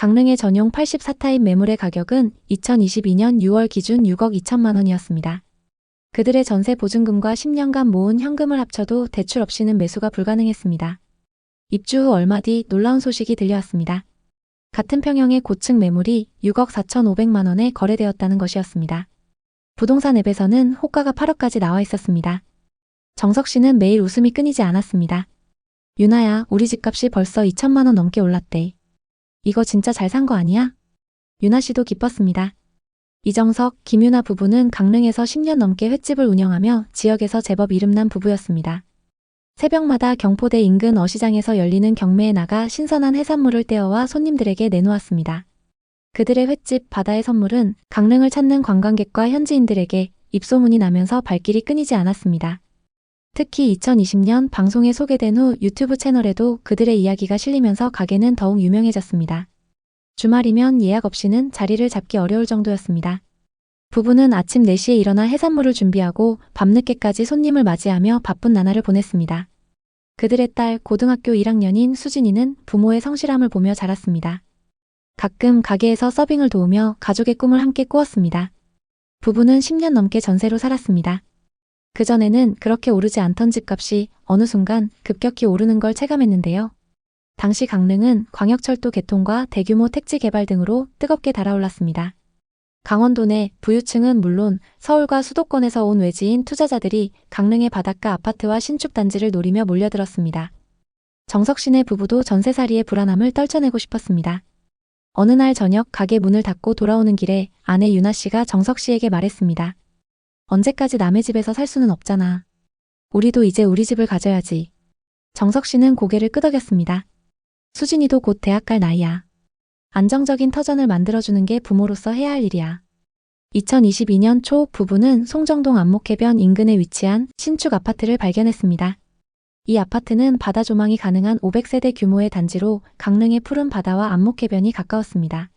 강릉의 전용 84타입 매물의 가격은 2022년 6월 기준 6억 2천만 원이었습니다. 그들의 전세 보증금과 10년간 모은 현금을 합쳐도 대출 없이는 매수가 불가능했습니다. 입주 후 얼마 뒤 놀라운 소식이 들려왔습니다. 같은 평형의 고층 매물이 6억 4천5백만 원에 거래되었다는 것이었습니다. 부동산 앱에서는 호가가 8억까지 나와 있었습니다. 정석 씨는 매일 웃음이 끊이지 않았습니다. 유나야, 우리 집값이 벌써 2천만 원 넘게 올랐대. 이거 진짜 잘 산 거 아니야? 유나 씨도 기뻤습니다. 이정석, 김유나 부부는 강릉에서 10년 넘게 횟집을 운영하며 지역에서 제법 이름난 부부였습니다. 새벽마다 경포대 인근 어시장에서 열리는 경매에 나가 신선한 해산물을 떼어와 손님들에게 내놓았습니다. 그들의 횟집 바다의 선물은 강릉을 찾는 관광객과 현지인들에게 입소문이 나면서 발길이 끊이지 않았습니다. 특히 2020년 방송에 소개된 후 유튜브 채널에도 그들의 이야기가 실리면서 가게는 더욱 유명해졌습니다. 주말이면 예약 없이는 자리를 잡기 어려울 정도였습니다. 부부는 아침 4시에 일어나 해산물을 준비하고 밤늦게까지 손님을 맞이하며 바쁜 나날을 보냈습니다. 그들의 딸 고등학교 1학년인 수진이는 부모의 성실함을 보며 자랐습니다. 가끔 가게에서 서빙을 도우며 가족의 꿈을 함께 꾸었습니다. 부부는 10년 넘게 전세로 살았습니다. 그전에는 그렇게 오르지 않던 집값이 어느 순간 급격히 오르는 걸 체감했는데요. 당시 강릉은 광역철도 개통과 대규모 택지 개발 등으로 뜨겁게 달아올랐습니다. 강원도 내 부유층은 물론 서울과 수도권에서 온 외지인 투자자들이 강릉의 바닷가 아파트와 신축 단지를 노리며 몰려들었습니다. 정석 씨네 부부도 전세살이의 불안함을 떨쳐내고 싶었습니다. 어느 날 저녁 가게 문을 닫고 돌아오는 길에 아내 유나 씨가 정석 씨에게 말했습니다. 언제까지 남의 집에서 살 수는 없잖아. 우리도 이제 우리 집을 가져야지. 정석 씨는 고개를 끄덕였습니다. 수진이도 곧 대학 갈 나이야. 안정적인 터전을 만들어주는 게 부모로서 해야 할 일이야. 2022년 초 부부는 송정동 안목해변 인근에 위치한 신축 아파트를 발견했습니다. 이 아파트는 바다 조망이 가능한 500세대 규모의 단지로 강릉의 푸른 바다와 안목해변이 가까웠습니다.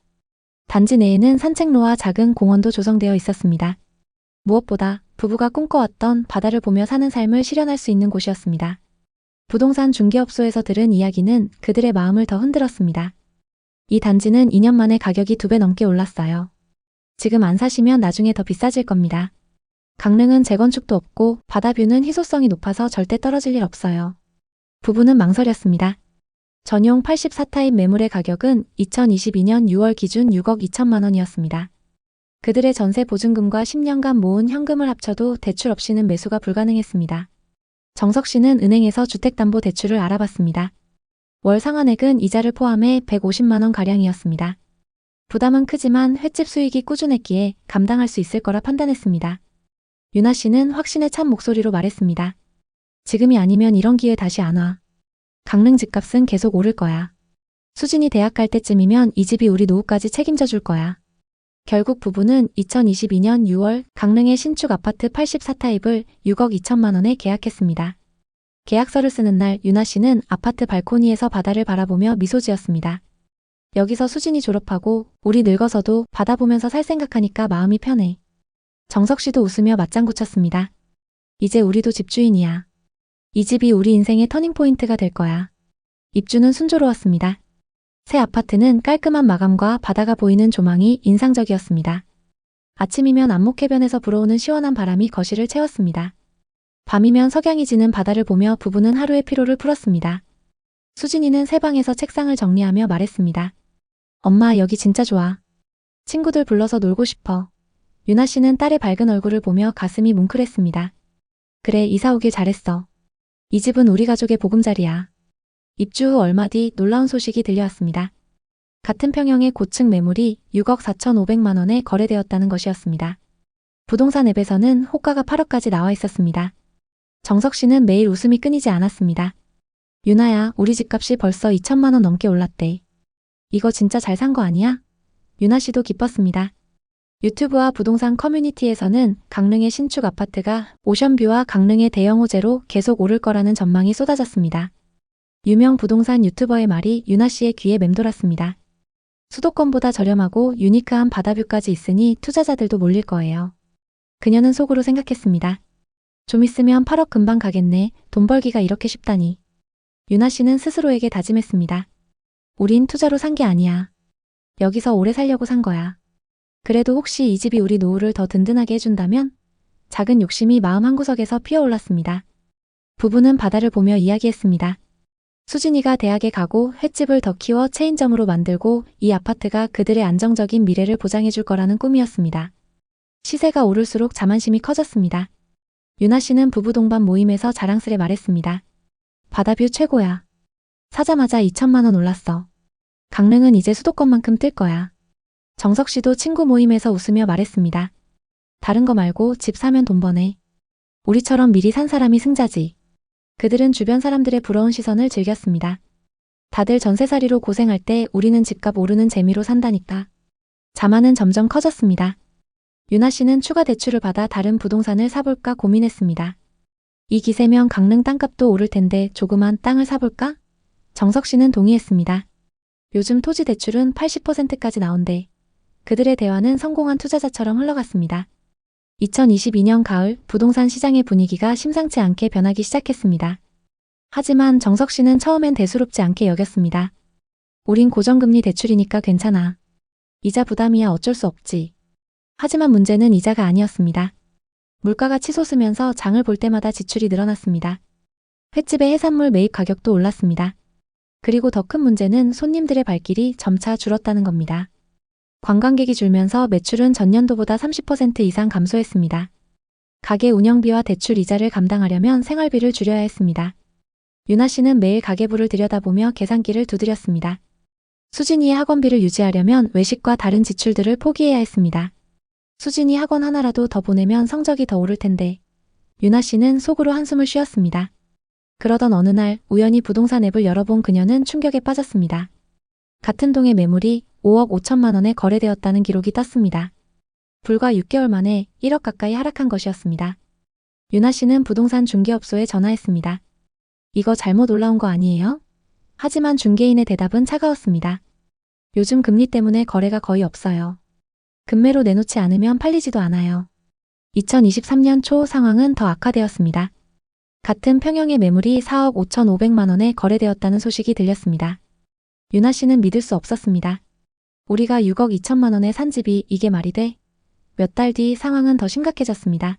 단지 내에는 산책로와 작은 공원도 조성되어 있었습니다. 무엇보다 부부가 꿈꿔왔던 바다를 보며 사는 삶을 실현할 수 있는 곳이었습니다. 부동산 중개업소에서 들은 이야기는 그들의 마음을 더 흔들었습니다. 이 단지는 2년 만에 가격이 두 배 넘게 올랐어요. 지금 안 사시면 나중에 더 비싸질 겁니다. 강릉은 재건축도 없고 바다뷰는 희소성이 높아서 절대 떨어질 일 없어요. 부부는 망설였습니다. 전용 84타입 매물의 가격은 2022년 6월 기준 6억 2천만 원이었습니다. 그들의 전세 보증금과 10년간 모은 현금을 합쳐도 대출 없이는 매수가 불가능했습니다. 정석 씨는 은행에서 주택담보대출을 알아봤습니다. 월 상환액은 이자를 포함해 150만원 가량이었습니다. 부담은 크지만 횟집 수익이 꾸준했기에 감당할 수 있을 거라 판단했습니다. 유나 씨는 확신에 찬 목소리로 말했습니다. 지금이 아니면 이런 기회 다시 안 와. 강릉 집값은 계속 오를 거야. 수진이 대학 갈 때쯤이면 이 집이 우리 노후까지 책임져 줄 거야. 결국 부부는 2022년 6월 강릉의 신축 아파트 84타입을 6억 2천만 원에 계약했습니다. 계약서를 쓰는 날 유나 씨는 아파트 발코니에서 바다를 바라보며 미소 지었습니다. 여기서 수진이 졸업하고 우리 늙어서도 바다 보면서 살 생각하니까 마음이 편해. 정석 씨도 웃으며 맞장구 쳤습니다. 이제 우리도 집주인이야. 이 집이 우리 인생의 터닝포인트가 될 거야. 입주는 순조로웠습니다. 새 아파트는 깔끔한 마감과 바다가 보이는 조망이 인상적이었습니다. 아침이면 안목해변에서 불어오는 시원한 바람이 거실을 채웠습니다. 밤이면 석양이 지는 바다를 보며 부부는 하루의 피로를 풀었습니다. 수진이는 새 방에서 책상을 정리하며 말했습니다. 엄마 여기 진짜 좋아. 친구들 불러서 놀고 싶어. 유나 씨는 딸의 밝은 얼굴을 보며 가슴이 뭉클했습니다. 그래 이사 오길 잘했어. 이 집은 우리 가족의 보금자리야. 입주 후 얼마 뒤 놀라운 소식이 들려왔습니다. 같은 평형의 고층 매물이 6억 4천5백만 원에 거래되었다는 것이었습니다. 부동산 앱에서는 호가가 8억까지 나와 있었습니다. 정석 씨는 매일 웃음이 끊이지 않았습니다. 유나야, 우리 집값이 벌써 2천만 원 넘게 올랐대. 이거 진짜 잘 산 거 아니야? 유나 씨도 기뻤습니다. 유튜브와 부동산 커뮤니티에서는 강릉의 신축 아파트가 오션뷰와 강릉의 대형 호재로 계속 오를 거라는 전망이 쏟아졌습니다. 유명 부동산 유튜버의 말이 유나 씨의 귀에 맴돌았습니다. 수도권보다 저렴하고 유니크한 바다뷰까지 있으니 투자자들도 몰릴 거예요. 그녀는 속으로 생각했습니다. 좀 있으면 8억 금방 가겠네. 돈 벌기가 이렇게 쉽다니. 유나 씨는 스스로에게 다짐했습니다. 우린 투자로 산 게 아니야. 여기서 오래 살려고 산 거야. 그래도 혹시 이 집이 우리 노후를 더 든든하게 해준다면? 작은 욕심이 마음 한구석에서 피어올랐습니다. 부부는 바다를 보며 이야기했습니다. 수진이가 대학에 가고 횟집을 더 키워 체인점으로 만들고 이 아파트가 그들의 안정적인 미래를 보장해줄 거라는 꿈이었습니다. 시세가 오를수록 자만심이 커졌습니다. 유나 씨는 부부 동반 모임에서 자랑스레 말했습니다. 바다뷰 최고야. 사자마자 2천만 원 올랐어. 강릉은 이제 수도권만큼 뜰 거야. 정석 씨도 친구 모임에서 웃으며 말했습니다. 다른 거 말고 집 사면 돈 버네. 우리처럼 미리 산 사람이 승자지. 그들은 주변 사람들의 부러운 시선을 즐겼습니다. 다들 전세살이로 고생할 때 우리는 집값 오르는 재미로 산다니까. 자만은 점점 커졌습니다. 유나 씨는 추가 대출을 받아 다른 부동산을 사볼까 고민했습니다. 이 기세면 강릉 땅값도 오를 텐데 조그만 땅을 사볼까? 정석 씨는 동의했습니다. 요즘 토지 대출은 80%까지 나온대. 그들의 대화는 성공한 투자자처럼 흘러갔습니다. 2022년 가을 부동산 시장의 분위기가 심상치 않게 변하기 시작했습니다. 하지만 정석 씨는 처음엔 대수롭지 않게 여겼습니다. 우린 고정금리 대출이니까 괜찮아. 이자 부담이야 어쩔 수 없지. 하지만 문제는 이자가 아니었습니다. 물가가 치솟으면서 장을 볼 때마다 지출이 늘어났습니다. 횟집의 해산물 매입 가격도 올랐습니다. 그리고 더 큰 문제는 손님들의 발길이 점차 줄었다는 겁니다. 관광객이 줄면서 매출은 전년도보다 30% 이상 감소했습니다. 가게 운영비와 대출 이자를 감당하려면 생활비를 줄여야 했습니다. 유나 씨는 매일 가계부를 들여다보며 계산기를 두드렸습니다. 수진이의 학원비를 유지하려면 외식과 다른 지출들을 포기해야 했습니다. 수진이 학원 하나라도 더 보내면 성적이 더 오를 텐데. 유나 씨는 속으로 한숨을 쉬었습니다. 그러던 어느 날 우연히 부동산 앱을 열어본 그녀는 충격에 빠졌습니다. 같은 동의 매물이 5억 5천만 원에 거래되었다는 기록이 떴습니다. 불과 6개월 만에 1억 가까이 하락한 것이었습니다. 유나 씨는 부동산 중개업소에 전화했습니다. 이거 잘못 올라온 거 아니에요? 하지만 중개인의 대답은 차가웠습니다. 요즘 금리 때문에 거래가 거의 없어요. 금매로 내놓지 않으면 팔리지도 않아요. 2023년 초 상황은 더 악화되었습니다. 같은 평형의 매물이 4억 5천5백만 원에 거래되었다는 소식이 들렸습니다. 유나 씨는 믿을 수 없었습니다. 우리가 6억 2천만 원에 산 집이 이게 말이 돼? 몇 달 뒤 상황은 더 심각해졌습니다.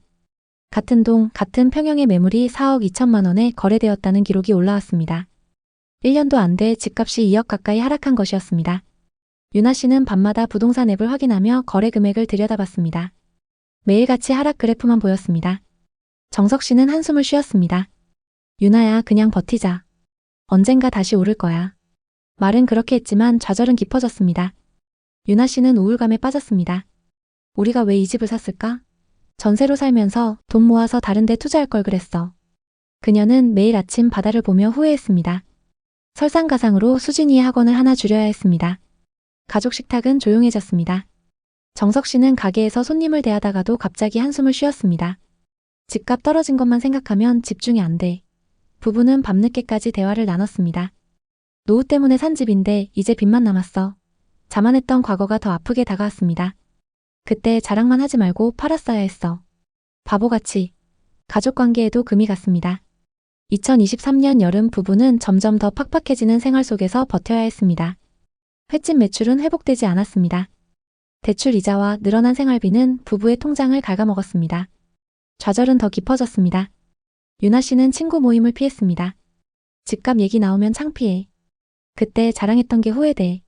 같은 동, 같은 평형의 매물이 4억 2천만 원에 거래되었다는 기록이 올라왔습니다. 1년도 안 돼 집값이 2억 가까이 하락한 것이었습니다. 유나 씨는 밤마다 부동산 앱을 확인하며 거래 금액을 들여다봤습니다. 매일같이 하락 그래프만 보였습니다. 정석 씨는 한숨을 쉬었습니다. 유나야, 그냥 버티자. 언젠가 다시 오를 거야. 말은 그렇게 했지만 좌절은 깊어졌습니다. 유나 씨는 우울감에 빠졌습니다. 우리가 왜 이 집을 샀을까? 전세로 살면서 돈 모아서 다른 데 투자할 걸 그랬어. 그녀는 매일 아침 바다를 보며 후회했습니다. 설상가상으로 수진이의 학원을 하나 줄여야 했습니다. 가족 식탁은 조용해졌습니다. 정석 씨는 가게에서 손님을 대하다가도 갑자기 한숨을 쉬었습니다. 집값 떨어진 것만 생각하면 집중이 안 돼. 부부는 밤늦게까지 대화를 나눴습니다. 노후 때문에 산 집인데 이제 빚만 남았어. 자만했던 과거가 더 아프게 다가왔습니다. 그때 자랑만 하지 말고 팔았어야 했어. 바보같이. 가족 관계에도 금이 갔습니다. 2023년 여름 부부는 점점 더 팍팍해지는 생활 속에서 버텨야 했습니다. 횟집 매출은 회복되지 않았습니다. 대출 이자와 늘어난 생활비는 부부의 통장을 갉아먹었습니다. 좌절은 더 깊어졌습니다. 유나 씨는 친구 모임을 피했습니다. 집값 얘기 나오면 창피해. 그때 자랑했던 게 후회돼.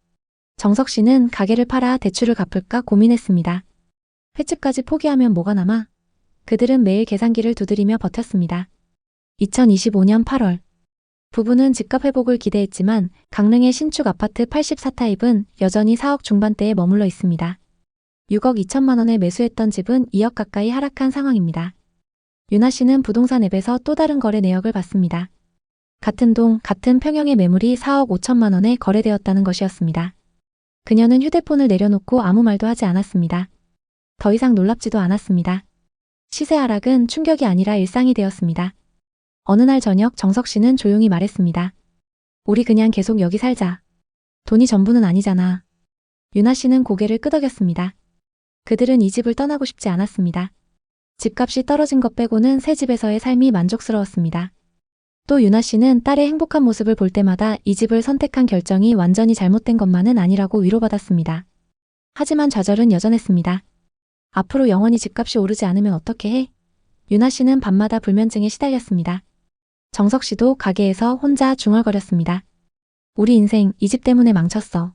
정석 씨는 가게를 팔아 대출을 갚을까 고민했습니다. 횟집까지 포기하면 뭐가 남아? 그들은 매일 계산기를 두드리며 버텼습니다. 2025년 8월. 부부는 집값 회복을 기대했지만 강릉의 신축 아파트 84타입은 여전히 4억 중반대에 머물러 있습니다. 6억 2천만 원에 매수했던 집은 2억 가까이 하락한 상황입니다. 유나 씨는 부동산 앱에서 또 다른 거래 내역을 봤습니다. 같은 동, 같은 평형의 매물이 4억 5천만 원에 거래되었다는 것이었습니다. 그녀는 휴대폰을 내려놓고 아무 말도 하지 않았습니다. 더 이상 놀랍지도 않았습니다. 시세 하락은 충격이 아니라 일상이 되었습니다. 어느 날 저녁 정석 씨는 조용히 말했습니다. 우리 그냥 계속 여기 살자. 돈이 전부는 아니잖아. 유나 씨는 고개를 끄덕였습니다. 그들은 이 집을 떠나고 싶지 않았습니다. 집값이 떨어진 것 빼고는 새 집에서의 삶이 만족스러웠습니다. 또 유나 씨는 딸의 행복한 모습을 볼 때마다 이 집을 선택한 결정이 완전히 잘못된 것만은 아니라고 위로받았습니다. 하지만 좌절은 여전했습니다. 앞으로 영원히 집값이 오르지 않으면 어떻게 해? 유나 씨는 밤마다 불면증에 시달렸습니다. 정석 씨도 가게에서 혼자 중얼거렸습니다. 우리 인생 이 집 때문에 망쳤어.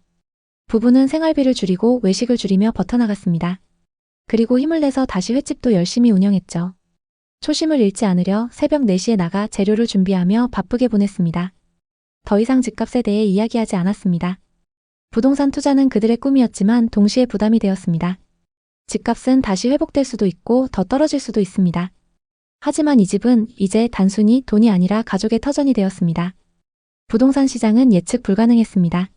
부부는 생활비를 줄이고 외식을 줄이며 버텨나갔습니다. 그리고 힘을 내서 다시 횟집도 열심히 운영했죠. 초심을 잃지 않으려 새벽 4시에 나가 재료를 준비하며 바쁘게 보냈습니다. 더 이상 집값에 대해 이야기하지 않았습니다. 부동산 투자는 그들의 꿈이었지만 동시에 부담이 되었습니다. 집값은 다시 회복될 수도 있고 더 떨어질 수도 있습니다. 하지만 이 집은 이제 단순히 돈이 아니라 가족의 터전이 되었습니다. 부동산 시장은 예측 불가능했습니다.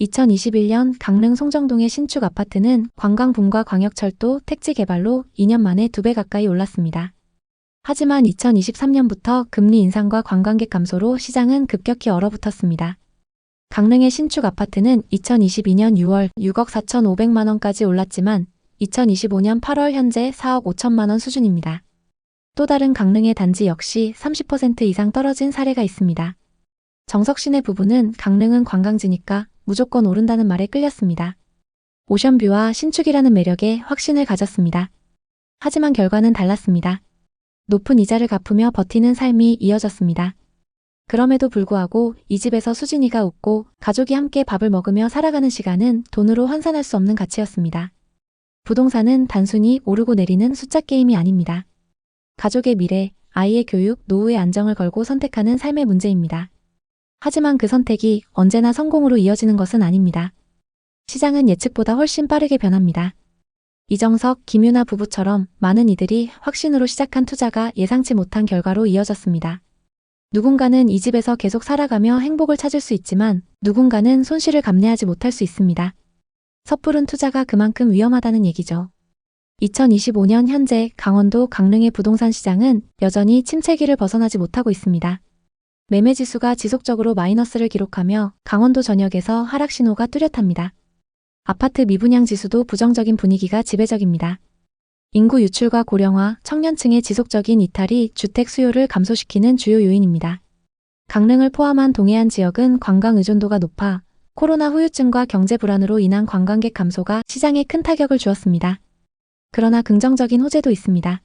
2021년 강릉 송정동의 신축 아파트는 관광붐과 광역철도 택지 개발로 2년 만에 2배 가까이 올랐습니다. 하지만 2023년부터 금리 인상과 관광객 감소로 시장은 급격히 얼어붙었습니다. 강릉의 신축 아파트는 2022년 6월 6억 4,500만 원까지 올랐지만 2025년 8월 현재 4억 5천만 원 수준입니다. 또 다른 강릉의 단지 역시 30% 이상 떨어진 사례가 있습니다. 정석 씨네 부부는 강릉은 관광지니까 무조건 오른다는 말에 끌렸습니다. 오션뷰와 신축이라는 매력에 확신을 가졌습니다. 하지만 결과는 달랐습니다. 높은 이자를 갚으며 버티는 삶이 이어졌습니다. 그럼에도 불구하고 이 집에서 수진이가 웃고 가족이 함께 밥을 먹으며 살아가는 시간은 돈으로 환산할 수 없는 가치였습니다. 부동산은 단순히 오르고 내리는 숫자 게임이 아닙니다. 가족의 미래, 아이의 교육, 노후의 안정을 걸고 선택하는 삶의 문제입니다. 하지만 그 선택이 언제나 성공으로 이어지는 것은 아닙니다. 시장은 예측보다 훨씬 빠르게 변합니다. 이정석, 김유나 부부처럼 많은 이들이 확신으로 시작한 투자가 예상치 못한 결과로 이어졌습니다. 누군가는 이 집에서 계속 살아가며 행복을 찾을 수 있지만 누군가는 손실을 감내하지 못할 수 있습니다. 섣부른 투자가 그만큼 위험하다는 얘기죠. 2025년 현재 강원도 강릉의 부동산 시장은 여전히 침체기를 벗어나지 못하고 있습니다. 매매 지수가 지속적으로 마이너스를 기록하며 강원도 전역에서 하락 신호가 뚜렷합니다. 아파트 미분양 지수도 부정적인 분위기가 지배적입니다. 인구 유출과 고령화, 청년층의 지속적인 이탈이 주택 수요를 감소시키는 주요 요인입니다. 강릉을 포함한 동해안 지역은 관광 의존도가 높아 코로나 후유증과 경제 불안으로 인한 관광객 감소가 시장에 큰 타격을 주었습니다. 그러나 긍정적인 호재도 있습니다.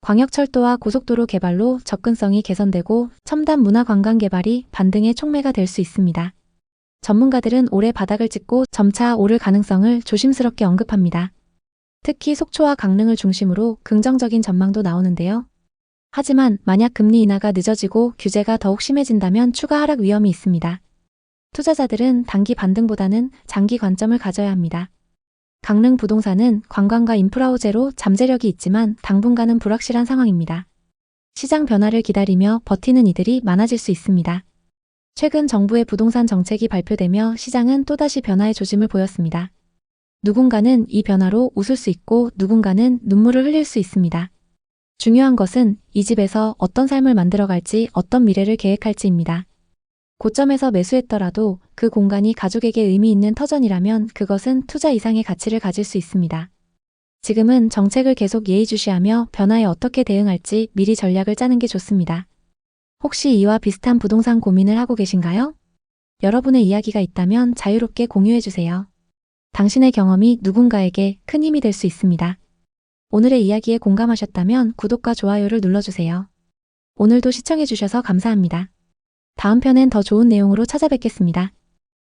광역철도와 고속도로 개발로 접근성이 개선되고 첨단 문화 관광 개발이 반등의 촉매가 될 수 있습니다. 전문가들은 올해 바닥을 찍고 점차 오를 가능성을 조심스럽게 언급합니다. 특히 속초와 강릉을 중심으로 긍정적인 전망도 나오는데요. 하지만 만약 금리 인하가 늦어지고 규제가 더욱 심해진다면 추가 하락 위험이 있습니다. 투자자들은 단기 반등보다는 장기 관점을 가져야 합니다. 강릉 부동산은 관광과 인프라 호재로 잠재력이 있지만 당분간은 불확실한 상황입니다. 시장 변화를 기다리며 버티는 이들이 많아질 수 있습니다. 최근 정부의 부동산 정책이 발표되며 시장은 또다시 변화의 조짐을 보였습니다. 누군가는 이 변화로 웃을 수 있고 누군가는 눈물을 흘릴 수 있습니다. 중요한 것은 이 집에서 어떤 삶을 만들어갈지 어떤 미래를 계획할지입니다. 고점에서 매수했더라도 그 공간이 가족에게 의미 있는 터전이라면 그것은 투자 이상의 가치를 가질 수 있습니다. 지금은 정책을 계속 예의주시하며 변화에 어떻게 대응할지 미리 전략을 짜는 게 좋습니다. 혹시 이와 비슷한 부동산 고민을 하고 계신가요? 여러분의 이야기가 있다면 자유롭게 공유해 주세요. 당신의 경험이 누군가에게 큰 힘이 될 수 있습니다. 오늘의 이야기에 공감하셨다면 구독과 좋아요를 눌러주세요. 오늘도 시청해 주셔서 감사합니다. 다음 편엔 더 좋은 내용으로 찾아뵙겠습니다.